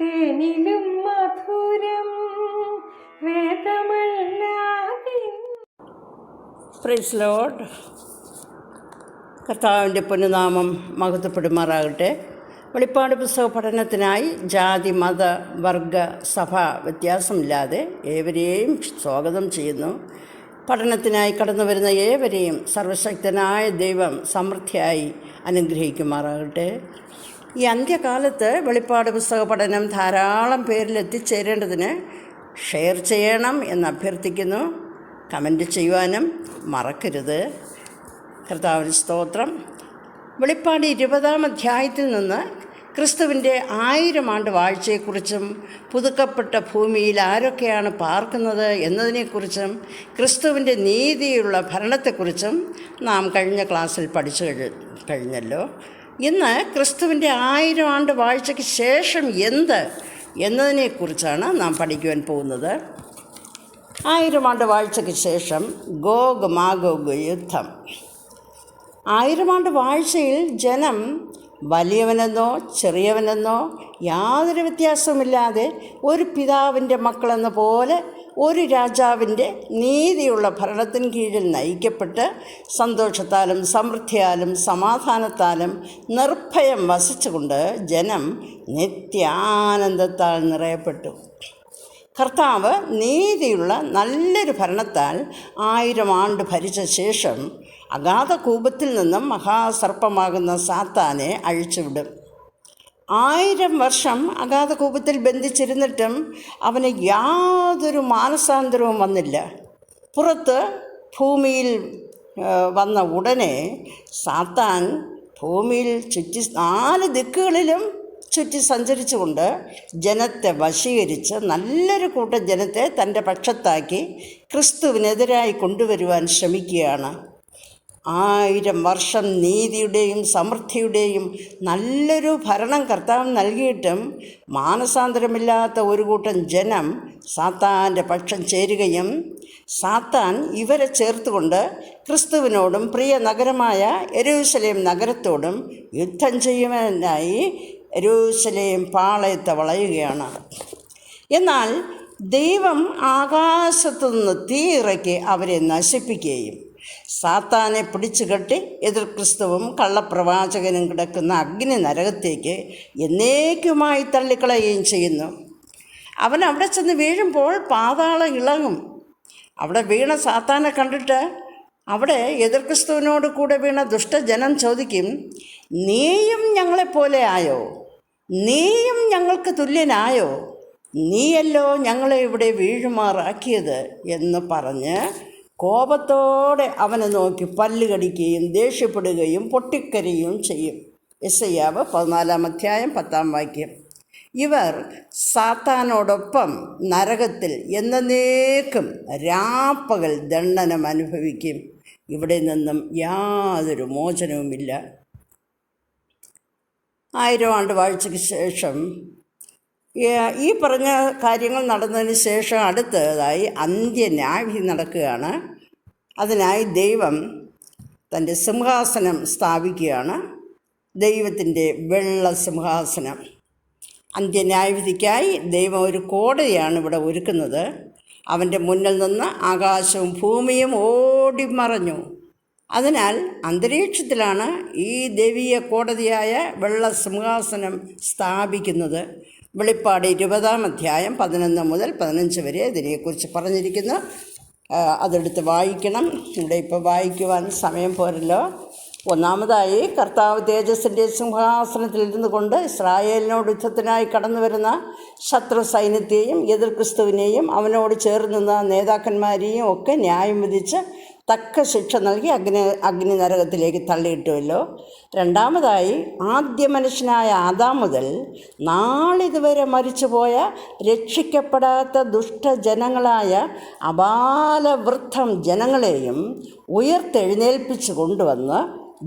തേനിലും മധുരം വേദമല്ലാതെ. ലോഡ് കർത്താവിന്റെ പുനനാമം മഹത്വപ്പെടുമാറാകട്ടെ. വെളിപ്പാട് പുസ്തക പഠനത്തിനായി ജാതി മത വർഗ സഭ വ്യത്യാസമില്ലാതെ ഏവരെയും സ്വാഗതം ചെയ്യുന്നു. പഠനത്തിനായി കടന്നു വരുന്ന ഏവരെയും സർവശക്തനായ ദൈവം സമൃദ്ധിയായി അനുഗ്രഹിക്കുമാറാകട്ടെ. ഈ അന്ത്യകാലത്ത് വെളിപ്പാട് പുസ്തക പഠനം ധാരാളം പേരിൽ എത്തിച്ചേരേണ്ടതിന് ഷെയർ ചെയ്യണം എന്ന് അഭ്യർത്ഥിക്കുന്നു കമന്റ് ചെയ്യുവാനും മറക്കരുത്. കർത്താവിന് സ്തോത്രം. വെളിപ്പാട് ഇരുപതാം അധ്യായത്തിൽ നിന്ന് ക്രിസ്തുവിന്റെ ആയിരം ആണ്ട് വാഴ്ചയെക്കുറിച്ചും പുതുക്കപ്പെട്ട ഭൂമിയിൽ ആരൊക്കെയാണ് പാർക്കുന്നത് എന്നതിനെക്കുറിച്ചും ക്രിസ്തുവിന്റെ നീതിയുള്ള ഭരണത്തെക്കുറിച്ചും നാം കഴിഞ്ഞ ക്ലാസ്സിൽ പഠിച്ചു കഴി കഴിഞ്ഞല്ലോ. ഇന്ന് ക്രിസ്തുവിന്റെ ആയിരം ആണ്ട് വാഴ്ചയ്ക്ക് ശേഷം എന്ത് എന്നതിനെക്കുറിച്ചാണ് നാം പഠിക്കുവാൻ പോകുന്നത്. ആയിരം ആണ്ട് വാഴ്ചയ്ക്ക് ശേഷം ഗോഗ് മാഗോഗ് യുദ്ധം. ആയിരം ആണ്ട് വാഴ്ചയിൽ ജനം വലിയവനെന്നോ ചെറിയവനെന്നോ യാതൊരു വ്യത്യാസമില്ലാതെ ഒരു പിതാവിന്റെ മക്കളെന്ന പോലെ ഒരു രാജാവിന്റെ നീതിയുള്ള ഭരണത്തിന് കീഴിൽ നയിക്കപ്പെട്ട് സന്തോഷത്താലും സമൃദ്ധിയാലും സമാധാനത്താലും നിർഭയം വസിച്ചുകൊണ്ട് ജനം നിത്യാനന്ദത്താൽ നിറയപ്പെട്ടു. കർത്താവ് നീതിയുള്ള നല്ലൊരു ഭരണത്താൽ ആയിരം ആണ്ട് ഭരിച്ച ശേഷം അഗാധ കൂപത്തിൽ നിന്നും മഹാസർപ്പമാകുന്ന സാത്താനെ അഴിച്ചുവിടും. ആയിരം വർഷം അഗാധ കൂപത്തിൽ ബന്ധിച്ചിരുന്നിട്ടും അവന് യാതൊരു മാനസാന്തരവും വന്നില്ല. പുറത്ത് ഭൂമിയിൽ വന്ന ഉടനെ സാത്താൻ ഭൂമിയിൽ ചുറ്റി നാല് ദിക്കുകളിലും ചുറ്റി സഞ്ചരിച്ചുകൊണ്ട് ജനത്തെ വശീകരിച്ച് നല്ലൊരു കൂട്ടം ജനത്തെ തന്റെ പക്ഷത്താക്കി ക്രിസ്തുവിനെതിരായി കൊണ്ടുവരുവാൻ ശ്രമിക്കുകയാണ്. ആയിരം വർഷം നീതിയുടെയും സമൃദ്ധിയുടെയും നല്ലൊരു ഭരണം കർത്താവ് നൽകിയിട്ടും മാനസാന്തരമില്ലാത്ത ഒരു കൂട്ടം ജനം സാത്താന്റെ പക്ഷം ചേരുകയും സാത്താൻ ഇവരെ ചേർത്തുകൊണ്ട് ക്രിസ്തുവിനോടും പ്രിയ നഗരമായ എരൂസലേം നഗരത്തോടും യുദ്ധം ചെയ്യുവാനായി എരൂസലേം പാളയത്തെ വളയുകയാണ്. എന്നാൽ ദൈവം ആകാശത്തു നിന്ന് തീ ഇറക്കി അവരെ നശിപ്പിക്കുകയും സാത്താനെ പിടിച്ചു കെട്ടി എതിർ ക്രിസ്തുവും കള്ളപ്രവാചകനും കിടക്കുന്ന അഗ്നി നരകത്തേക്ക് എന്നേക്കുമായി തള്ളിക്കളയുകയും ചെയ്യുന്നു. അവൻ അവിടെ ചെന്ന് വീഴുമ്പോൾ പാതാളം ഇളകും. അവിടെ വീണ സാത്താനെ കണ്ടിട്ട് അവിടെ എതിർ ക്രിസ്തുവിനോട് കൂടെ വീണ ദുഷ്ടജനം ചോദിക്കും നീയും ഞങ്ങളെപ്പോലെ ആയോ? നീയും ഞങ്ങൾക്ക് തുല്യനായോ? നീയല്ലോ ഞങ്ങളെ ഇവിടെ വീഴുമാറാക്കിയത്? എന്ന് പറഞ്ഞ് കോപത്തോടെ അവനെ നോക്കി പല്ലുകടിക്കുകയും ദേഷ്യപ്പെടുകയും പൊട്ടിക്കരയുകയും ചെയ്യും. എസ് അയ്യാവ് പതിനാലാം അധ്യായം പത്താം വാക്യം. ഇവർ സാത്താനോടൊപ്പം നരകത്തിൽ എന്നേക്കും രാപ്പകൽ ദണ്ഡനം അനുഭവിക്കും. ഇവിടെ നിന്നും യാതൊരു മോചനവുമില്ല. ആയിരം ആണ്ട് വാഴ്ചയ്ക്ക് ശേഷം ഈ പറഞ്ഞ കാര്യങ്ങൾ നടന്നതിന് ശേഷം അടുത്തതായി അന്ത്യന്യായവിധി നടക്കുകയാണ്. അതിനായി ദൈവം തന്റെ സിംഹാസനം സ്ഥാപിക്കുകയാണ്. ദൈവത്തിന്റെ വെള്ള സിംഹാസനം. അന്ത്യന്യായവിധിക്കായി ദൈവം ഒരു കോടതിയാണ് ഇവിടെ ഒരുക്കുന്നത്. അവന്റെ മുന്നിൽ നിന്ന് ആകാശവും ഭൂമിയും ഓടി മറഞ്ഞു. അതിനാൽ അന്തരീക്ഷത്തിലാണ് ഈ ദൈവീയ കോടതിയായ വെള്ള സിംഹാസനം സ്ഥാപിക്കുന്നത്. വെളിപ്പാട് ഇരുപതാം അധ്യായം പതിനൊന്ന് മുതൽ പതിനഞ്ച് വരെ ഇതിനെക്കുറിച്ച് പറഞ്ഞിരിക്കുന്നു. അതെടുത്ത് വായിക്കണം. ഇവിടെ ഇപ്പോൾ വായിക്കുവാൻ സമയം പോരല്ലോ. ഒന്നാമതായി കർത്താവ് തേജസ്സിന്റെ സിംഹാസനത്തിൽ ഇരുന്നു കൊണ്ട് ഇസ്രായേലിനോട് യുദ്ധത്തിനായി കടന്നു വരുന്ന ശത്രു സൈന്യത്തെയും എതിർ ക്രിസ്തുവിനെയും അവനോട് ചേർന്ന് നിന്ന നേതാക്കന്മാരെയും ഒക്കെ ന്യായം വിധിച്ച് തക്ക ശിക്ഷ നൽകി അഗ്നി അഗ്നി നരകത്തിലേക്ക് തള്ളിയിട്ടുമല്ലോ രണ്ടാമതായി ആദ്യ മനുഷ്യനായ ആദാം മുതൽ നാളിതുവരെ മരിച്ചുപോയ രക്ഷിക്കപ്പെടാത്ത ദുഷ്ടജനങ്ങളായ അപാലവൃദ്ധം ജനങ്ങളെയും ഉയർത്തെഴുന്നേൽപ്പിച്ചു കൊണ്ടുവന്ന്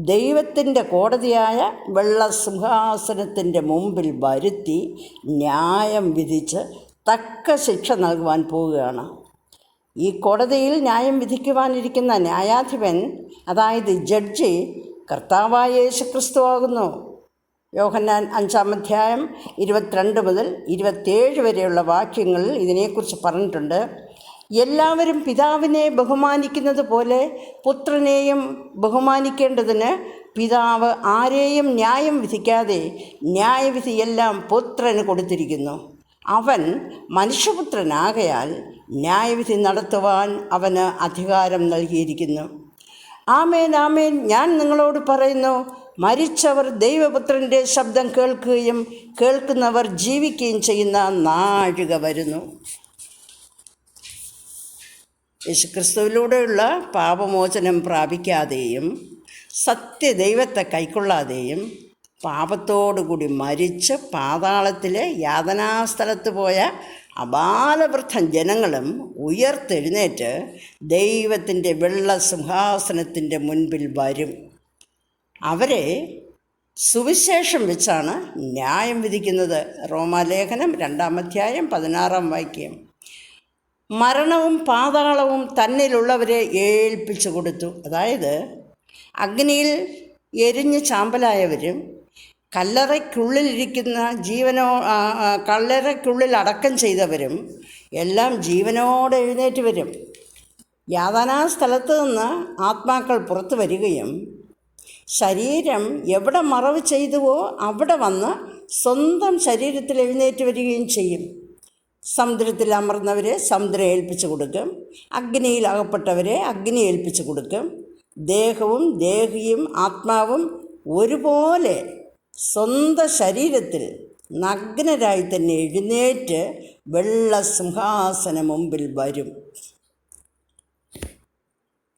ദൈവത്തിന്റെ കോടതിയായ വെള്ളസിംഹാസനത്തിന്റെ മുമ്പിൽ വരുത്തി ന്യായം വിധിച്ച് തക്ക ശിക്ഷ നൽകുവാൻ പോവുകയാണ്. ഈ കോടതിയിൽ ന്യായം വിധിക്കുവാനിരിക്കുന്ന ന്യായാധിപൻ അതായത് ജഡ്ജി കർത്താവായ യേശുക്രിസ്തു ആകുന്നു. യോഹന്നാൻ അഞ്ചാം അധ്യായം ഇരുപത്തിരണ്ട് മുതൽ ഇരുപത്തേഴ് വരെയുള്ള വാക്യങ്ങളിൽ ഇതിനെക്കുറിച്ച് പറഞ്ഞിട്ടുണ്ട്. എല്ലാവരും പിതാവിനെ ബഹുമാനിക്കുന്നത് പോലെ പുത്രനെയും ബഹുമാനിക്കേണ്ടതിന് പിതാവ് ആരെയും ന്യായം വിധിക്കാതെ ന്യായവിധിയെല്ലാം പുത്രന് കൊടുത്തിരിക്കുന്നു. അവൻ മനുഷ്യപുത്രനാകയാൽ ന്യായവിധി നടത്തുവാൻ അവന് അധികാരം നൽകിയിരിക്കുന്നു. ആമേൻ ആമേൻ. ഞാൻ നിങ്ങളോട് പറയുന്നു മരിച്ചവർ ദൈവപുത്രന്റെ ശബ്ദം കേൾക്കുകയും കേൾക്കുന്നവർ ജീവിക്കുകയും ചെയ്യുന്ന നാഴിക വരുന്നു. യേശുക്രിസ്തുവിലൂടെയുള്ള പാപമോചനം പ്രാപിക്കാതെയും സത്യദൈവത്തെ കൈക്കൊള്ളാതെയും പാപത്തോടുകൂടി മരിച്ച് പാതാളത്തിലെ യാതനാസ്ഥലത്ത് പോയ അബാലവൃദ്ധം ജനങ്ങളും ഉയർത്തെഴുന്നേറ്റ് ദൈവത്തിന്റെ വെള്ള സിംഹാസനത്തിന്റെ മുൻപിൽ വരും. അവരെ സുവിശേഷം വെച്ചാണ് ന്യായം വിധിക്കുന്നത്. റോമാലേഖനം രണ്ടാം അധ്യായം പതിനാറാം വാക്യം. മരണവും പാതാളവും തന്നിലുള്ളവരെ ഏൽപ്പിച്ചു കൊടുത്തു. അതായത് അഗ്നിയിൽ എരിഞ്ഞ് ചാമ്പലായവരും കല്ലറയ്ക്കുള്ളിലിരിക്കുന്ന ജീവനോ കല്ലറയ്ക്കുള്ളിൽ അടക്കം ചെയ്തവരും എല്ലാം ജീവനോടെ എഴുന്നേറ്റ് വരും. യാതനാ സ്ഥലത്ത് നിന്ന് ആത്മാക്കൾ പുറത്തു വരികയും ശരീരം എവിടെ മറവ് ചെയ്തുവോ അവിടെ വന്ന് സ്വന്തം ശരീരത്തിൽ എഴുന്നേറ്റ് വരികയും ചെയ്യും. സമുദ്രത്തിൽ അമർന്നവരെ സമുദ്രം ഏൽപ്പിച്ചു കൊടുക്കും. അഗ്നിയിൽ അകപ്പെട്ടവരെ അഗ്നി ഏൽപ്പിച്ചു കൊടുക്കും. ദേഹവും ദേഹിയും ആത്മാവും ഒരുപോലെ സ്വന്തം ശരീരത്തിൽ നഗ്നരായി തന്നെ എഴുന്നേറ്റ് വെള്ള സിംഹാസന മുമ്പിൽ വരും.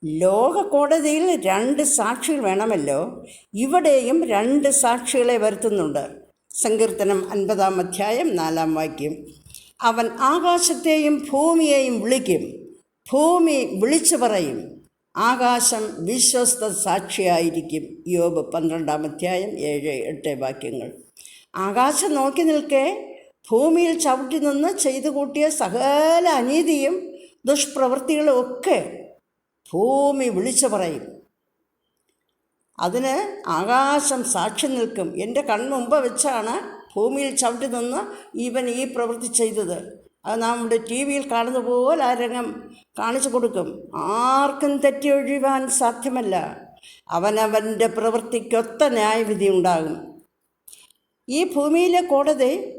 ലോക കോടതിയിൽ രണ്ട് സാക്ഷികൾ വേണമല്ലോ? ഇവിടെയും രണ്ട് സാക്ഷികളെ വരുത്തുന്നുണ്ട്. സങ്കീർത്തനം അൻപതാം അധ്യായം നാലാം വാക്യം. അവൻ ആകാശത്തെയും ഭൂമിയെയും വിളിക്കും. ഭൂമി വിളിച്ചു പറയും. ആകാശം വിശ്വസ്ത സാക്ഷിയായിരിക്കും യോബ് പന്ത്രണ്ടാം അധ്യായം ഏഴ് എട്ട് വാക്യങ്ങൾ. ആകാശം നോക്കി നിൽക്കെ ഭൂമിയിൽ ചവിട്ടി നിന്ന് ചെയ്തു കൂട്ടിയ സകല അനീതിയും ദുഷ്പ്രവൃത്തികളും ഒക്കെ ഭൂമി വിളിച്ചു പറയും. അതിന് ആകാശം സാക്ഷി നിൽക്കും. എന്റെ കൺമുമ്പ് വെച്ചാണ് ഭൂമിയിൽ ചവിട്ടി നിന്ന് ഇവൻ ഈ പ്രവൃത്തി ചെയ്തത്. അത് നമ്മുടെ ടി വിയിൽ കാണുന്ന പോലെ ആ രംഗം കാണിച്ചു കൊടുക്കും. ആർക്കും തെറ്റൊഴിവാൻ സാധ്യമല്ല. അവനവന്റെ പ്രവൃത്തിക്കൊത്ത ന്യായവിധി ഉണ്ടാകും. ഈ ഭൂമിയിലെ കോടതി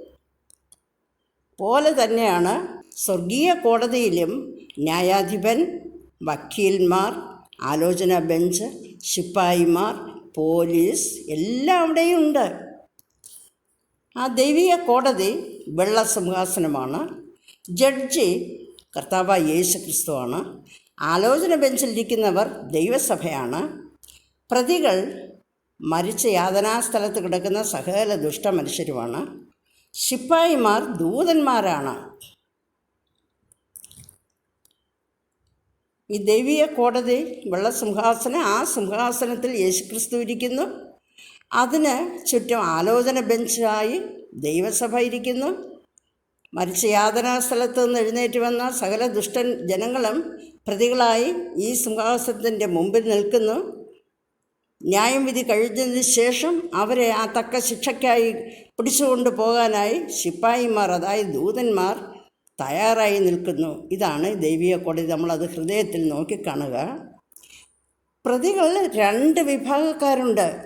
പോലെ തന്നെയാണ് സ്വർഗീയ കോടതിയിലും ന്യായാധിപൻ വക്കീൽമാർ ആലോചന ബെഞ്ച് ശിപ്പായിമാർ പോലീസ് എല്ലാം അവിടെയും ഉണ്ട്. ആ ദൈവിക കോടതി വെള്ള സിംഹാസനമാണ്. ജഡ്ജി കർത്താവ് യേശു ക്രിസ്തുവാണ് ആലോചന ബെഞ്ചിലിരിക്കുന്നവർ ദൈവസഭയാണ്. പ്രതികൾ മരിച്ച യാതനാസ്ഥലത്ത് കിടക്കുന്ന സകല ദുഷ്ടമനുഷ്യരുമാണ്. ശിപ്പായിമാർ ദൂതന്മാരാണ്. ഈ ദൈവീയ കോടതി വെള്ളസിംഹാസനം ആ സിംഹാസനത്തിൽ യേശുക്രിസ്തു ഇരിക്കുന്നു. അതിന് ചുറ്റും ആലോചന ബെഞ്ചായി ദൈവസഭ ഇരിക്കുന്നു. മരിച്ച യാതനാ സ്ഥലത്ത് നിന്ന് എഴുന്നേറ്റ് വന്ന സകല ദുഷ്ടൻ ജനങ്ങളും പ്രതികളായി ഈ സിംഹാസനത്തിന്റെ മുമ്പിൽ നിൽക്കുന്നു. ന്യായം വിധി കഴിഞ്ഞതിന് ശേഷം അവരെ ആ തക്ക ശിക്ഷയ്ക്കായി പിടിച്ചുകൊണ്ട് പോകാനായി ശിപ്പായിമാർ അതായത് ദൂതന്മാർ തയ്യാറായി നിൽക്കുന്നു. ഇതാണ് ദൈവിക കോടതി. നമ്മളത് ഹൃദയത്തിൽ നോക്കിക്കാണുക. പ്രതികൾ രണ്ട് വിഭാഗക്കാരുണ്ട്.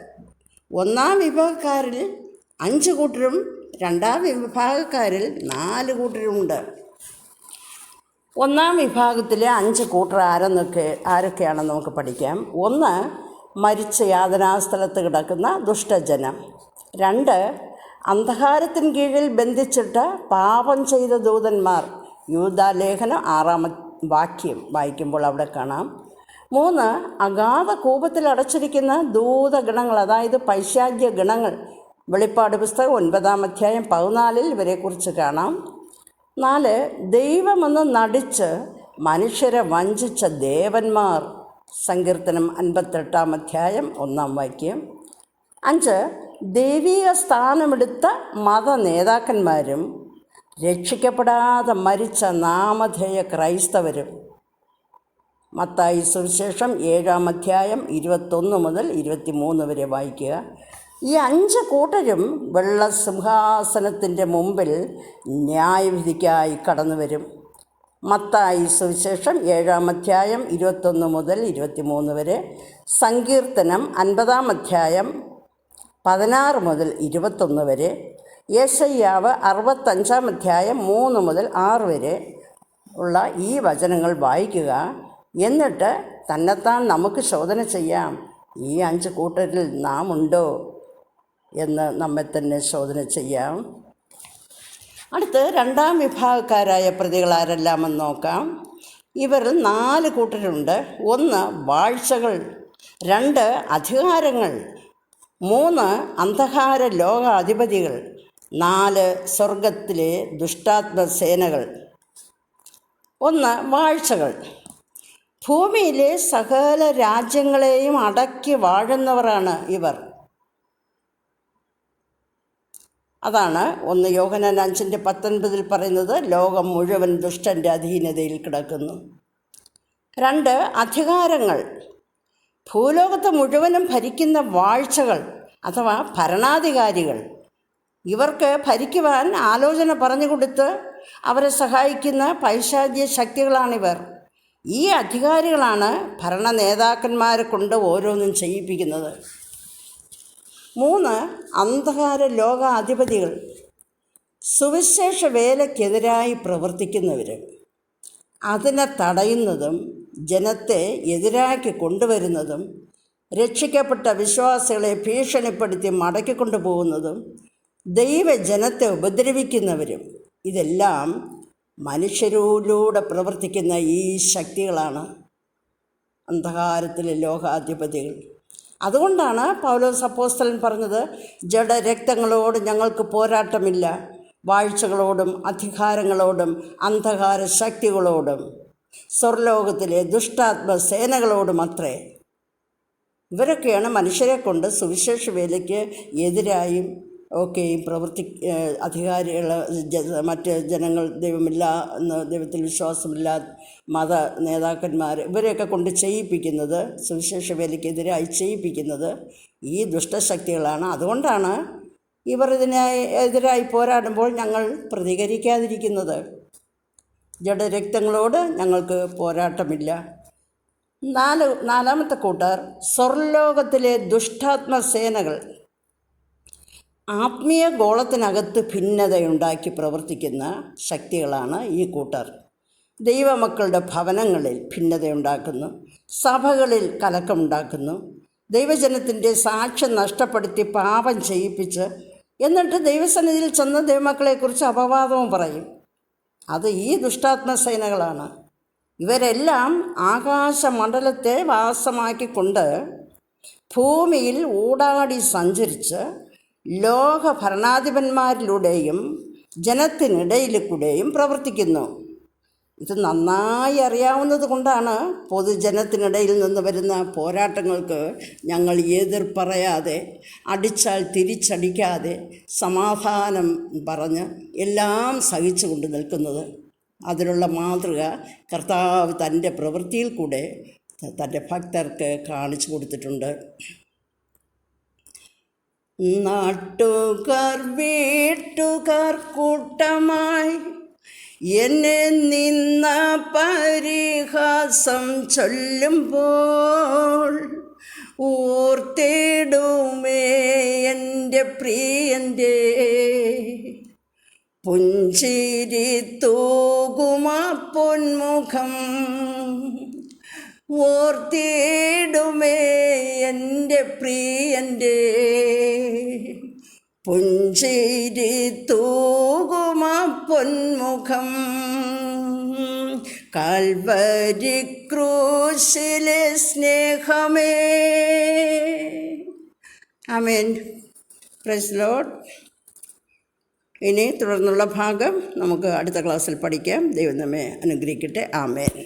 ഒന്നാം വിഭാഗക്കാരിൽ അഞ്ച് കൂട്ടരും രണ്ടാം വിഭാഗക്കാരിൽ നാല് കൂട്ടരുണ്ട് ഒന്നാം വിഭാഗത്തിലെ അഞ്ച് കൂട്ടർ ആരെന്നൊക്കെ ആരൊക്കെയാണെന്ന് നമുക്ക് പഠിക്കാം. ഒന്ന് മരിച്ച യാതനാസ്ഥലത്ത് കിടക്കുന്ന ദുഷ്ടജനം. രണ്ട് അന്ധകാരത്തിന് കീഴിൽ ബന്ധിച്ചിട്ട് പാപം ചെയ്ത ദൂതന്മാർ. യൂതാലേഖനം ആറാമ വാക്യം വായിക്കുമ്പോൾ അവിടെ കാണാം. മൂന്ന് അഗാധ കൂപത്തിൽ അടച്ചിരിക്കുന്ന ദൂതഗണങ്ങൾ അതായത് പൈശാഗ്യ ഗണങ്ങൾ വെളിപ്പാട് പുസ്തകം ഒൻപതാം അധ്യായം പതിനാലിൽ ഇവരെക്കുറിച്ച് കാണാം. നാല് ദൈവമെന്ന് നടിച്ച് മനുഷ്യരെ വഞ്ചിച്ച ദേവന്മാർ. സങ്കീർത്തനം അൻപത്തെട്ടാം അധ്യായം ഒന്നാം വാക്യം. അഞ്ച് ദൈവീക സ്ഥാനമെടുത്ത മത നേതാക്കന്മാരും രക്ഷിക്കപ്പെടാതെ മരിച്ച നാമധേയ ക്രൈസ്തവരും. മത്തായി സുവിശേഷം ഏഴാം അധ്യായം ഇരുപത്തൊന്ന് മുതൽ ഇരുപത്തിമൂന്ന് വരെ വായിക്കുക. ഈ അഞ്ച് കൂട്ടരും വെള്ള സിംഹാസനത്തിന്റെ മുമ്പിൽ ന്യായവിധിക്കായി കടന്നു വരും. മത്തായി സുവിശേഷം ഏഴാം അധ്യായം ഇരുപത്തൊന്ന് മുതൽ ഇരുപത്തിമൂന്ന് വരെ. സങ്കീർത്തനം അൻപതാം അധ്യായം പതിനാറ് മുതൽ ഇരുപത്തൊന്ന് വരെ. യേശയ്യാവ് അറുപത്തഞ്ചാം അധ്യായം മൂന്ന് മുതൽ ആറ് വരെ ഉള്ള ഈ വചനങ്ങൾ വായിക്കുക. എന്നിട്ട് തന്നെത്താൻ നമുക്ക് ശോധന ചെയ്യാം. ഈ അഞ്ച് കൂട്ടരിൽ നാം ഉണ്ടോ എന്ന് നമ്മെ തന്നെ ശോധന ചെയ്യാം. അടുത്ത് രണ്ടാം വിഭാഗക്കാരായ പ്രതികൾ ആരെല്ലാമെന്ന് നോക്കാം. ഇവരിൽ നാല് കൂട്ടരുണ്ട്. ഒന്ന് വാഴ്ചകൾ രണ്ട് അധികാരങ്ങൾ മൂന്ന് അന്ധകാര ലോകാധിപതികൾ നാല് സ്വർഗത്തിലെ ദുഷ്ടാത്മ സേനകൾ. ഒന്ന് വാഴ്ചകൾ. ഭൂമിയിലെ സകല രാജ്യങ്ങളെയും അടക്കി വാഴുന്നവരാണ് ഇവർ. അതാണ് ഒന്ന് യോഹനൻ അഞ്ചിന്റെ പത്തൊൻപതിൽ പറയുന്നത് ലോകം മുഴുവൻ ദുഷ്ടന്റെ അധീനതയിൽ കിടക്കുന്നു. രണ്ട് അധികാരങ്ങൾ. ഭൂലോകത്ത് മുഴുവനും ഭരിക്കുന്ന വാഴ്ചകൾ അഥവാ ഭരണാധികാരികൾ ഇവർക്ക് ഭരിക്കുവാൻ ആലോചന പറഞ്ഞു കൊടുത്ത് അവരെ സഹായിക്കുന്ന പൈശാചിക ശക്തികളാണിവർ. ഈ അധികാരികളാണ് ഭരണ നേതാക്കന്മാരെ കൊണ്ട് ഓരോന്നും ചെയ്യിപ്പിക്കുന്നത്. മൂന്ന് അന്ധകാര ലോകാധിപതികൾ. സുവിശേഷ വേലയ്ക്കെതിരായി പ്രവർത്തിക്കുന്നവർ അതിനെ തടയുന്നതും ജനത്തെ എതിരാക്കി കൊണ്ടുവരുന്നതും രക്ഷിക്കപ്പെട്ട വിശ്വാസികളെ ഭീഷണിപ്പെടുത്തി മടക്കിക്കൊണ്ടുപോകുന്നതും ദൈവജനത്തെ ഉപദ്രവിക്കുന്നവരും ഇതെല്ലാം മനുഷ്യരിലൂടെ പ്രവർത്തിക്കുന്ന ഈ ശക്തികളാണ് അന്ധകാരത്തിലെ ലോകാധിപതികൾ. അതുകൊണ്ടാണ് പൗലോസ് അപ്പോസ്തലൻ പറഞ്ഞത് ജഡരക്തങ്ങളോട് ഞങ്ങൾക്ക് പോരാട്ടമില്ല വാഴ്ചകളോടും അധികാരങ്ങളോടും അന്ധകാര ശക്തികളോടും. സ്വർലോകത്തിലെ ദുഷ്ടാത്മ സേനകളോടും അത്രേ. ഇവരൊക്കെയാണ് മനുഷ്യരെ കൊണ്ട് സുവിശേഷ വേലയ്ക്ക് എതിരായും ഒക്കെയും പ്രവർത്തി അധികാരികൾ മറ്റ് ജനങ്ങൾ ദൈവമില്ല എന്ന് ദൈവത്തിൽ വിശ്വാസമില്ല മത നേതാക്കന്മാർ ഇവരെയൊക്കെ കൊണ്ട് ചെയ്യിപ്പിക്കുന്നത് സുവിശേഷ വേലയ്ക്കെതിരായി ചെയ്യിപ്പിക്കുന്നത് ഈ ദുഷ്ടശക്തികളാണ്. അതുകൊണ്ടാണ് ഇവർ ഇതിനായി എതിരായി പോരാടുമ്പോൾ ഞങ്ങൾ പ്രതികരിക്കാതിരിക്കുന്നത്. ജഡരക്തങ്ങളോട് ഞങ്ങൾക്ക് പോരാട്ടമില്ല. നാല് നാലാമത്തെ കൂട്ടർ സ്വർലോകത്തിലെ ദുഷ്ടാത്മ സേനകൾ. ആത്മീയ ഗോളത്തിനകത്ത് ഭിന്നതയുണ്ടാക്കി പ്രവർത്തിക്കുന്ന ശക്തികളാണ് ഈ കൂട്ടർ. ദൈവമക്കളുടെ ഭവനങ്ങളിൽ ഭിന്നതയുണ്ടാക്കുന്നു സഭകളിൽ കലക്കമുണ്ടാക്കുന്നു ദൈവജനത്തിന്റെ സാക്ഷ്യം നഷ്ടപ്പെടുത്തി പാപം ചെയ്യിപ്പിച്ച് എന്നിട്ട് ദൈവസന്നിധിയിൽ ചെന്ന ദൈവമക്കളെക്കുറിച്ച് അപവാദവും പറയും. അത് ഈ ദുഷ്ടാത്മസേനകളാണ്. ഇവരെല്ലാം ആകാശമണ്ഡലത്തെ വാസമാക്കിക്കൊണ്ട് ഭൂമിയിൽ ഊടാടി സഞ്ചരിച്ച് ലോക ഭരണാധിപന്മാരിലൂടെയും ജനത്തിനിടയിൽ കൂടെയും പ്രവർത്തിക്കുന്നു. ഇത് നന്നായി അറിയാവുന്നത് കൊണ്ടാണ് പൊതുജനത്തിനിടയിൽ നിന്ന് വരുന്ന പോരാട്ടങ്ങൾക്ക് ഞങ്ങൾ എതിർ പറയാതെ അടിച്ചാൽ തിരിച്ചടിക്കാതെ സമാധാനം പറഞ്ഞ് എല്ലാം സഹിച്ചുകൊണ്ട് നിൽക്കുന്നത്. അതിനുള്ള മാതൃക കർത്താവ് തന്റെ പ്രവൃത്തിയിൽ കൂടെ തന്റെ ഭക്തർക്ക് കാണിച്ചു കൊടുത്തിട്ടുണ്ട്. നാട്ടുകാർ വീട്ടുകാർ കൂട്ടമായി എന്നെ നിന്ന പരിഹാസം ചൊല്ലുമ്പോൾ ഓർത്തിടുമേ എന്റെ പ്രിയന്റെ. പുഞ്ചിരി തൂകുമാ പൊന്മുഖം ഓർത്തിടുമേ എന്റെ പ്രിയന്റെ. പുഞ്ചിരി തൂകുമ പൊന്മുഖം കാൽവരി ക്രൂശിലെ സ്നേഹമേ. ആമേൻ. പ്രസ് ലോഡ് ഇനി തുടർന്നുള്ള ഭാഗം നമുക്ക് അടുത്ത ക്ലാസ്സിൽ പഠിക്കാം. ദൈവം നമ്മെ അനുഗ്രഹിക്കട്ടെ. ആമേൻ.